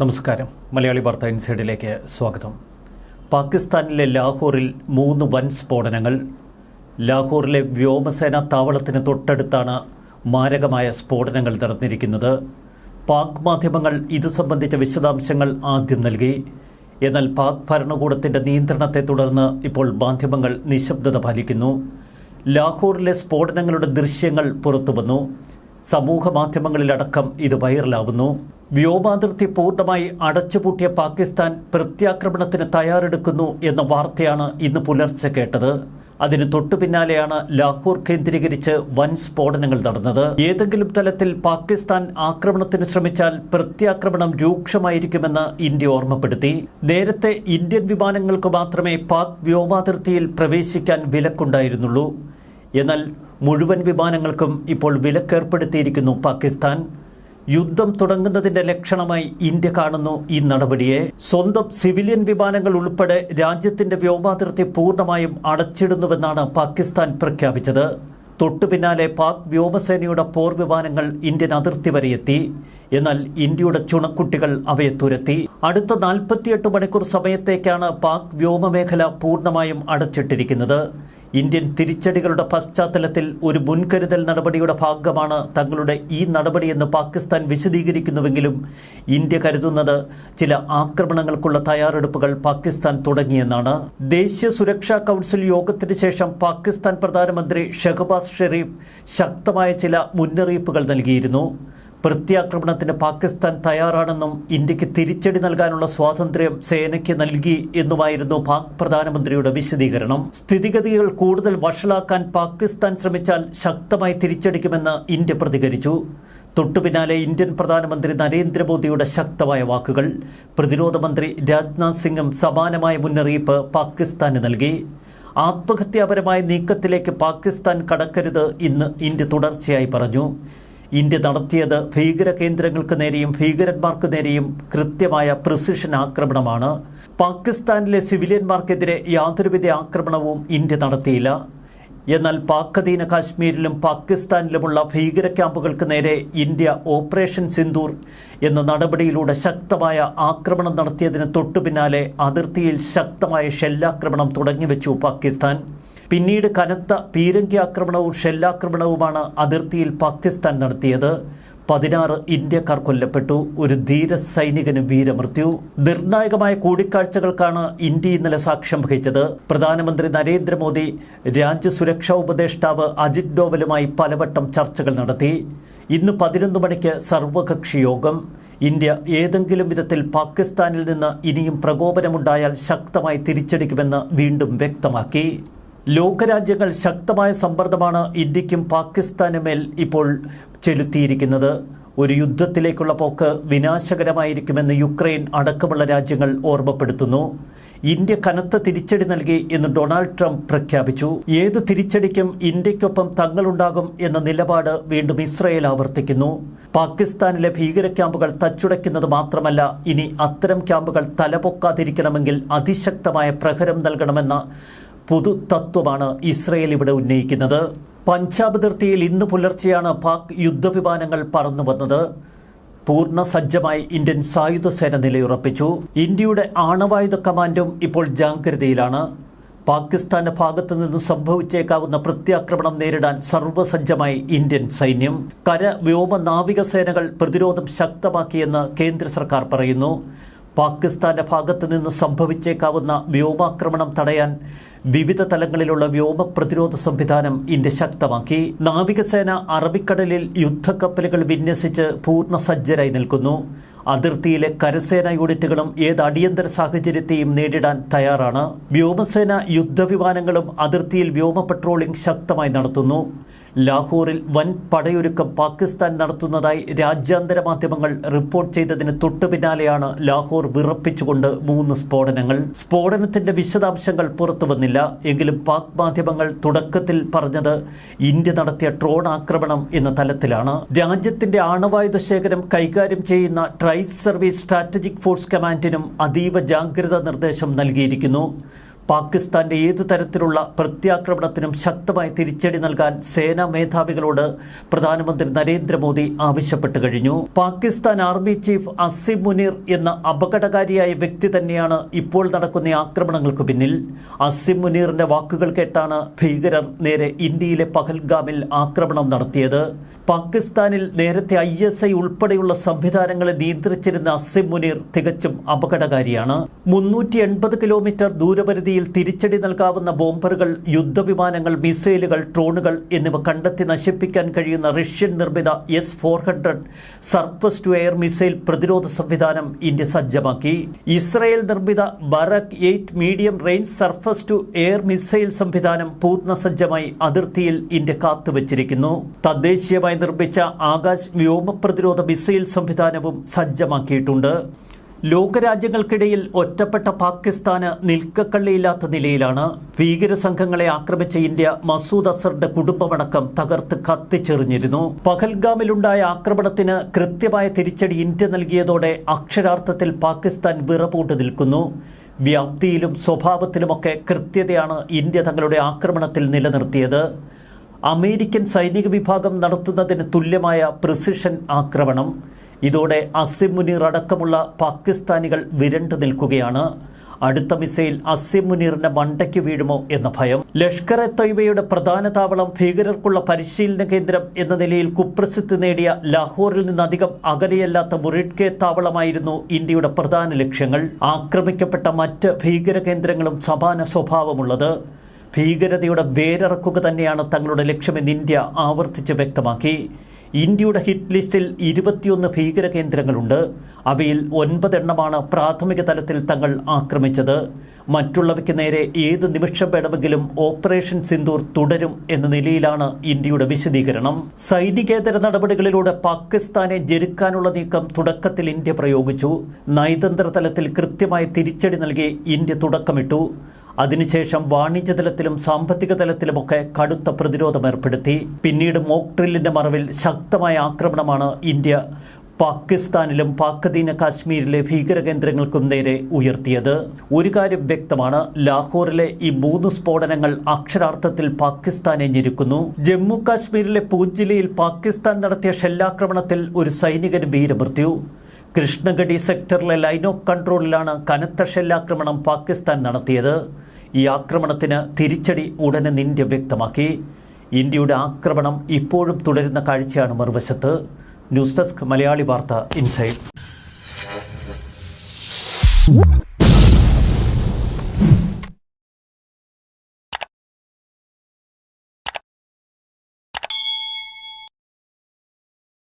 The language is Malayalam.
നമസ്കാരം. മലയാളി വാർത്ത ഇൻസൈഡിലേക്ക് സ്വാഗതം. പാകിസ്ഥാനിലെ ലാഹോറിൽ മൂന്ന് വൻ സ്ഫോടനങ്ങൾ. ലാഹോറിലെ വ്യോമസേനാ താവളത്തിന് തൊട്ടടുത്താണ് മാരകമായ സ്ഫോടനങ്ങൾ നടന്നിരിക്കുന്നത്. പാക് മാധ്യമങ്ങൾ ഇത് സംബന്ധിച്ച വിശദാംശങ്ങൾ ആദ്യം നൽകി. എന്നാൽ പാക് ഭരണകൂടത്തിന്റെ നിയന്ത്രണത്തെ തുടർന്ന് ഇപ്പോൾ മാധ്യമങ്ങൾ നിശബ്ദത പാലിക്കുന്നു. ലാഹോറിലെ സ്ഫോടനങ്ങളുടെ ദൃശ്യങ്ങൾ പുറത്തുവന്നു. സമൂഹ മാധ്യമങ്ങളിലടക്കം ഇത് വൈറലാവുന്നു. വ്യോമാതിർത്തി പൂർണമായി അടച്ചുപൂട്ടിയ പാകിസ്ഥാൻ പ്രത്യാക്രമണത്തിന് തയ്യാറെടുക്കുന്നു എന്ന വാർത്തയാണ് ഇന്ന് പുലർച്ചെ കേട്ടത്. അതിന് തൊട്ടു പിന്നാലെയാണ് ലാഹോർ കേന്ദ്രീകരിച്ച് വൻ സ്ഫോടനങ്ങൾ നടന്നത്. ഏതെങ്കിലും തലത്തിൽ പാകിസ്ഥാൻ ആക്രമണത്തിന് ശ്രമിച്ചാൽ പ്രത്യാക്രമണം രൂക്ഷമായിരിക്കുമെന്ന് ഇന്ത്യ ഓർമ്മപ്പെടുത്തി. നേരത്തെ ഇന്ത്യൻ വിമാനങ്ങൾക്ക് മാത്രമേ പാക് വ്യോമാതിർത്തിയിൽ പ്രവേശിക്കാൻ വിലക്കുണ്ടായിരുന്നുള്ളൂ. എന്നാൽ മുഴുവൻ വിമാനങ്ങൾക്കും ഇപ്പോൾ വിലക്കേർപ്പെടുത്തിയിരിക്കുന്നു പാകിസ്ഥാൻ. യുദ്ധം തുടങ്ങുന്നതിന്റെ ലക്ഷണമായി ഇന്ത്യ കാണുന്നു ഈ നടപടിയെ. സ്വന്തം സിവിലിയൻ വിമാനങ്ങൾ ഉൾപ്പെടെ രാജ്യത്തിന്റെ വ്യോമാതിർത്തി പൂർണമായും അടച്ചിടുന്നുവെന്നാണ് പാകിസ്ഥാൻ പ്രഖ്യാപിച്ചത്. തൊട്ടു പിന്നാലെ പാക് വ്യോമസേനയുടെ പോർ വിമാനങ്ങൾ ഇന്ത്യൻ അതിർത്തി വരെ എത്തി. എന്നാൽ ഇന്ത്യയുടെ ചുണക്കുട്ടികൾ അവയെ തുരത്തി. അടുത്ത നാൽപ്പത്തിയെട്ട് മണിക്കൂർ സമയത്തേക്കാണ് പാക് വ്യോമമേഖല പൂർണമായും അടച്ചിട്ടിരിക്കുന്നത്. ഇന്ത്യൻ തിരിച്ചടികളുടെ പശ്ചാത്തലത്തിൽ ഒരു മുൻകരുതൽ നടപടിയുടെ ഭാഗമാണ് തങ്ങളുടെ ഈ നടപടിയെന്ന് പാകിസ്ഥാൻ വിശദീകരിക്കുന്നുവെങ്കിലും ഇന്ത്യ കരുതുന്നത് ചില ആക്രമണങ്ങൾക്കുള്ള തയ്യാറെടുപ്പുകൾ പാകിസ്ഥാൻ തുടങ്ങിയെന്നാണ്. ദേശീയ സുരക്ഷാ കൗൺസിൽ യോഗത്തിന് ശേഷം പാകിസ്ഥാൻ പ്രധാനമന്ത്രി ഷെഹബാസ് ഷെരീഫ് ശക്തമായ ചില മുന്നറിയിപ്പുകൾ നൽകിയിരുന്നു. പ്രത്യാക്രമണത്തിന് പാകിസ്ഥാൻ തയ്യാറാണെന്നും ഇന്ത്യയ്ക്ക് തിരിച്ചടി നൽകാനുള്ള സ്വാതന്ത്ര്യം സേനയ്ക്ക് നൽകി എന്നുമായിരുന്നു പാക് പ്രധാനമന്ത്രിയുടെ വിശദീകരണം. സ്ഥിതിഗതികൾ കൂടുതൽ വഷളാക്കാൻ പാകിസ്ഥാൻ ശ്രമിച്ചാൽ ശക്തമായി തിരിച്ചടിക്കുമെന്ന് ഇന്ത്യ പ്രതികരിച്ചു. തൊട്ടുപിന്നാലെ ഇന്ത്യൻ പ്രധാനമന്ത്രി നരേന്ദ്രമോദിയുടെ ശക്തമായ വാക്കുകൾ പ്രതിരോധ മന്ത്രി രാജ്നാഥ് സിംഗും സമാനമായ മുന്നറിയിപ്പ് പാകിസ്ഥാന് നൽകി. ആത്മഹത്യാപരമായ നീക്കത്തിലേക്ക് പാകിസ്ഥാൻ കടക്കരുത് ഇന്ന് ഇന്ത്യ തുടർച്ചയായി പറഞ്ഞു. ഇന്ത്യ നടത്തിയത് ഭീകര കേന്ദ്രങ്ങൾക്ക് നേരെയും ഭീകരന്മാർക്ക് നേരെയും കൃത്യമായ പ്രിസിഷൻ ആക്രമണമാണ്. പാകിസ്ഥാനിലെ സിവിലിയന്മാർക്കെതിരെ യാതൊരുവിധ ആക്രമണവും ഇന്ത്യ നടത്തിയില്ല. എന്നാൽ പാക്കധീന കാശ്മീരിലും പാകിസ്ഥാനിലുമുള്ള ഭീകര ക്യാമ്പുകൾക്ക് നേരെ ഇന്ത്യ ഓപ്പറേഷൻ സിന്ദൂർ എന്ന നടപടിയിലൂടെ ശക്തമായ ആക്രമണം നടത്തിയതിന് തൊട്ടു പിന്നാലെ അതിർത്തിയിൽ ശക്തമായ ഷെല്ലാക്രമണം തുടങ്ങിവെച്ചു പാകിസ്ഥാൻ. പിന്നീട് കനത്ത പീരങ്കി ആക്രമണവും ഷെല്ലാക്രമണവുമാണ് അതിർത്തിയിൽ പാകിസ്ഥാൻ നടത്തിയത്. പതിനാറ് ഇന്ത്യക്കാർ കൊല്ലപ്പെട്ടു. ഒരു ധീര സൈനികന് വീരമൃത്യു. നിർണായകമായ കൂടിക്കാഴ്ചകൾക്കാണ് ഇന്ത്യ ഇന്നലെ സാക്ഷ്യം വഹിച്ചത്. പ്രധാനമന്ത്രി നരേന്ദ്രമോദി രാജ്യസുരക്ഷാ ഉപദേഷ്ടാവ് അജിത് ഡോവലുമായി പലവട്ടം ചർച്ചകൾ നടത്തി. ഇന്ന് പതിനൊന്ന് മണിക്ക് സർവകക്ഷി യോഗം. ഇന്ത്യ ഏതെങ്കിലും വിധത്തിൽ പാകിസ്ഥാനിൽ നിന്ന് ഇനിയും പ്രകോപനമുണ്ടായാൽ ശക്തമായി തിരിച്ചടിക്കുമെന്ന് വീണ്ടും വ്യക്തമാക്കി. ലോകരാജ്യങ്ങൾ ശക്തമായ സമ്മർദ്ദമാണ് ഇന്ത്യക്കും പാകിസ്ഥാനും മേൽ ഇപ്പോൾ ചെലുത്തിയിരിക്കുന്നത്. ഒരു യുദ്ധത്തിലേക്കുള്ള പോക്ക് വിനാശകരമായിരിക്കുമെന്ന് യുക്രൈൻ അടക്കമുള്ള രാജ്യങ്ങൾ ഓർമ്മപ്പെടുത്തുന്നു. ഇന്ത്യ കനത്ത തിരിച്ചടി നൽകി എന്ന് ഡൊണാൾഡ് ട്രംപ് പ്രഖ്യാപിച്ചു. ഏത് തിരിച്ചടിക്കും ഇന്ത്യക്കൊപ്പം തങ്ങളുണ്ടാകും എന്ന നിലപാട് വീണ്ടും ഇസ്രയേൽ ആവർത്തിക്കുന്നു. പാകിസ്ഥാനിലെ ഭീകര ക്യാമ്പുകൾ തച്ചുടയ്ക്കുന്നത് മാത്രമല്ല ഇനി അത്തരം ക്യാമ്പുകൾ തലപൊക്കാതിരിക്കണമെങ്കിൽ അതിശക്തമായ പ്രഹരം നൽകണമെന്ന പൊതു തത്വമാണ് ഇസ്രയേൽ ഇവിടെ ഉന്നയിക്കുന്നത്. പഞ്ചാബ് അതിർത്തിയിൽ ഇന്ന് പുലർച്ചെയാണ് പാക് യുദ്ധവിമാനങ്ങൾ പറന്നു വന്നത്. പൂർണ സജ്ജമായി ഇന്ത്യൻ സായുധ സേന നിലയുറപ്പിച്ചു. ഇന്ത്യയുടെ ആണവായുധ കമാൻഡും ഇപ്പോൾ ജാഗ്രതയിലാണ്. പാകിസ്ഥാന്റെ ഭാഗത്തു നിന്ന് സംഭവിച്ചേക്കാവുന്ന പ്രത്യാക്രമണം നേരിടാൻ സർവസജ്ജമായി ഇന്ത്യൻ സൈന്യം. കര വ്യോമ നാവിക സേനകൾ പ്രതിരോധം ശക്തമാക്കിയെന്ന് കേന്ദ്ര സർക്കാർ പറയുന്നു. പാകിസ്ഥാന്റെ ഭാഗത്ത് നിന്ന് സംഭവിച്ചേക്കാവുന്ന വ്യോമാക്രമണം തടയാൻ വിവിധ തലങ്ങളിലുള്ള വ്യോമ പ്രതിരോധ സംവിധാനം ഇന്ത്യ ശക്തമാക്കി. നാവികസേന അറബിക്കടലിൽ യുദ്ധക്കപ്പലുകൾ വിന്യസിച്ച് പൂർണ സജ്ജരായി നിൽക്കുന്നു. അതിർത്തിയിലെ കരസേന യൂണിറ്റുകളും ഏത് അടിയന്തര സാഹചര്യത്തെയും നേരിടാൻ തയ്യാറാണ്. വ്യോമസേന യുദ്ധവിമാനങ്ങളും അതിർത്തിയിൽ വ്യോമ പട്രോളിംഗ് ശക്തമായി നടത്തുന്നു. ലാഹോറിൽ വൻ പടയൊരുക്കം പാകിസ്ഥാൻ നടത്തുന്നതായി രാജ്യാന്തര മാധ്യമങ്ങൾ റിപ്പോർട്ട് ചെയ്തതിന് തൊട്ടു പിന്നാലെയാണ് ലാഹോർ വിറപ്പിച്ചുകൊണ്ട് മൂന്ന് സ്ഫോടനങ്ങൾ. സ്ഫോടനത്തിന്റെ വിശദാംശങ്ങൾ പുറത്തു വന്നില്ല. എങ്കിലും പാക് മാധ്യമങ്ങൾ തുടക്കത്തിൽ പറഞ്ഞത് ഇന്ത്യ നടത്തിയ ഡ്രോൺ ആക്രമണം എന്ന തലത്തിലാണ്. രാജ്യത്തിന്റെ ആണവായുധ ശേഖരം കൈകാര്യം ചെയ്യുന്ന ട്രൈസ് സർവീസ് സ്ട്രാറ്റജിക് ഫോഴ്സ് കമാൻഡിനും അതീവ ജാഗ്രതാ നിർദ്ദേശം നൽകിയിരിക്കുന്നു. പാകിസ്ഥാന്റെ ഏത് തരത്തിലുള്ള പ്രത്യാക്രമണത്തിനും ശക്തമായി തിരിച്ചടി നൽകാൻ സേനാ മേധാവികളോട് പ്രധാനമന്ത്രി നരേന്ദ്രമോദി ആവശ്യപ്പെട്ടു കഴിഞ്ഞു. പാകിസ്ഥാൻ ആർമി ചീഫ് അസിം മുനീർ എന്ന അപകടകാരിയായ വ്യക്തി തന്നെയാണ് ഇപ്പോൾ നടക്കുന്ന ആക്രമണങ്ങൾക്ക് പിന്നിൽ. അസിം മുനീറിന്റെ വാക്കുകൾ കേട്ടാണ് ഭീകരർ നേരെ ഇന്ത്യയിലെ പഹൽഗാമിൽ ആക്രമണം നടത്തിയത്. പാകിസ്ഥാനിൽ നേരത്തെ ഐ എസ് ഐ ഉൾപ്പെടെയുള്ള സംവിധാനങ്ങളെ നിയന്ത്രിച്ചിരുന്ന അസിം മുനീർ തികച്ചും അപകടകാരിയാണ്. മുന്നൂറ്റി കിലോമീറ്റർ കിലോമീറ്റർ ദൂരപരിധിയിൽ തിരിച്ചടി നൽകാവുന്ന ബോംബറുകൾ യുദ്ധവിമാനങ്ങൾ മിസൈലുകൾ ഡ്രോണുകൾ എന്നിവ കണ്ടെത്തി നശിപ്പിക്കാൻ കഴിയുന്ന റഷ്യൻ നിർമ്മിത S four hundred surface to air missile പ്രതിരോധ സംവിധാനം ഇന്ത്യ സജ്ജമാക്കി. ഇസ്രയേൽ നിർമ്മിത Barak eight medium range surface to air missile സംവിധാനം പൂർണസജ്ജമായി അതിർത്തിയിൽ ഇന്ത്യ കാത്തുവച്ചിരിക്കുന്നു. തദ്ദേശീയമായി നിർമ്മിച്ച ആകാശ് വ്യോമ പ്രതിരോധ മിസൈൽ സംവിധാനവും സജ്ജമാക്കിയിട്ടുണ്ട്. ലോകരാജ്യങ്ങൾക്കിടയിൽ ഒറ്റപ്പെട്ട പാകിസ്ഥാന് നിൽക്കക്കള്ളിയില്ലാത്ത നിലയിലാണ് ഭീകര സംഘങ്ങളെ ആക്രമിച്ച ഇന്ത്യ മസൂദ് അസറിന്റെ കുടുംബമടക്കം തകർത്ത് കത്തിച്ചെറിഞ്ഞിരുന്നു. പഹൽഗാമിലുണ്ടായ ആക്രമണത്തിന് കൃത്യമായ തിരിച്ചടി ഇന്ത്യ നൽകിയതോടെ അക്ഷരാർത്ഥത്തിൽ പാകിസ്ഥാൻ വിറപൂട്ട് നിൽക്കുന്നു. വ്യാപ്തിയിലും സ്വഭാവത്തിലുമൊക്കെ കൃത്യതയാണ് ഇന്ത്യ തങ്ങളുടെ ആക്രമണത്തിൽ നിലനിർത്തിയത്. അമേരിക്കൻ സൈനിക വിഭാഗം നടത്തുന്നതിന് തുല്യമായ പ്രിസിഷൻ ആക്രമണം. ഇതോടെ അസിം മുനീർ അടക്കമുള്ള പാകിസ്ഥാനികൾ വിരണ്ടു നിൽക്കുകയാണ്. അടുത്ത മിസൈൽ അസിം മുനീറിന്റെ മണ്ടയ്ക്ക് വീഴുമോ എന്ന ഭയം. ലഷ്കർ എ തൊയ്ബയുടെ പ്രധാന താവളം ഭീകരർക്കുള്ള പരിശീലന കേന്ദ്രം എന്ന നിലയിൽ കുപ്രസിദ്ധി നേടിയ ലാഹോറിൽ നിന്നധികം അകലെയല്ലാത്ത മുറിഡ്കെ താവളമായിരുന്നു ഇന്ത്യയുടെ പ്രധാന ലക്ഷ്യങ്ങൾ. ആക്രമിക്കപ്പെട്ട മറ്റ് ഭീകര കേന്ദ്രങ്ങളും സമാന സ്വഭാവമുള്ളത്. ഭീകരതയുടെ വേരിറക്കുക തന്നെയാണ് തങ്ങളുടെ ലക്ഷ്യമെന്ന് ഇന്ത്യ ആവർത്തിച്ച് വ്യക്തമാക്കി. ഇന്ത്യയുടെ ഹിറ്റ് ലിസ്റ്റിൽ ഇരുപത്തിയൊന്ന് ഭീകര കേന്ദ്രങ്ങളുണ്ട് അവയിൽ ഒൻപതെണ്ണമാണ് പ്രാഥമിക തലത്തിൽ തങ്ങൾ ആക്രമിച്ചത്. മറ്റുള്ളവയ്ക്ക് നേരെ ഏത് നിമിഷം വേണമെങ്കിലും ഓപ്പറേഷൻ സിന്ദൂർ തുടരും എന്ന നിലയിലാണ് ഇന്ത്യയുടെ വിശദീകരണം. സൈനികേതര നടപടികളിലൂടെ പാകിസ്ഥാനെ ജരുക്കാനുള്ള നീക്കം തുടക്കത്തിൽ ഇന്ത്യ പ്രയോഗിച്ചു. നയതന്ത്ര തലത്തിൽ കൃത്യമായ തിരിച്ചടി നൽകി ഇന്ത്യ തുടക്കമിട്ടു. അതിനുശേഷം വാണിജ്യ തലത്തിലും സാമ്പത്തിക തലത്തിലുമൊക്കെ കടുത്ത പ്രതിരോധം ഏർപ്പെടുത്തി. പിന്നീട് മോക്ട്രില്ലിന്റെ മറവിൽ ശക്തമായ ആക്രമണമാണ് ഇന്ത്യ പാകിസ്ഥാനിലും പാക്കദീന കാശ്മീരിലെ ഭീകര കേന്ദ്രങ്ങൾക്കും നേരെ ഉയർത്തിയത്. ഒരു കാര്യം വ്യക്തമാണ് ലാഹോറിലെ ഈ മൂന്ന് സ്ഫോടനങ്ങൾ അക്ഷരാർത്ഥത്തിൽ പാകിസ്ഥാനെ ഞെരുക്കുന്നു. ജമ്മു കാശ്മീരിലെ പൂഞ്ച് ജില്ലയിൽ പാകിസ്ഥാൻ നടത്തിയ ഷെല്ലാക്രമണത്തിൽ ഒരു സൈനികന് വീരമൃത്യു. കൃഷ്ണഗഡി സെക്ടറിലെ ലൈൻ ഓഫ് കൺട്രോളിലാണ് കനത്ത ഷെല്ലാക്രമണം പാകിസ്ഥാൻ നടത്തിയത്. ഈ ആക്രമണത്തിന് തിരിച്ചടി ഉടനെ ഇന്ത്യ വ്യക്തമാക്കി. ഇന്ത്യയുടെ ആക്രമണം ഇപ്പോഴും തുടരുന്ന കാഴ്ചയാണ് മറുവശത്ത്. ന്യൂസ് ഡെസ്ക് മലയാളി വാർത്ത ഇൻസൈഡ്.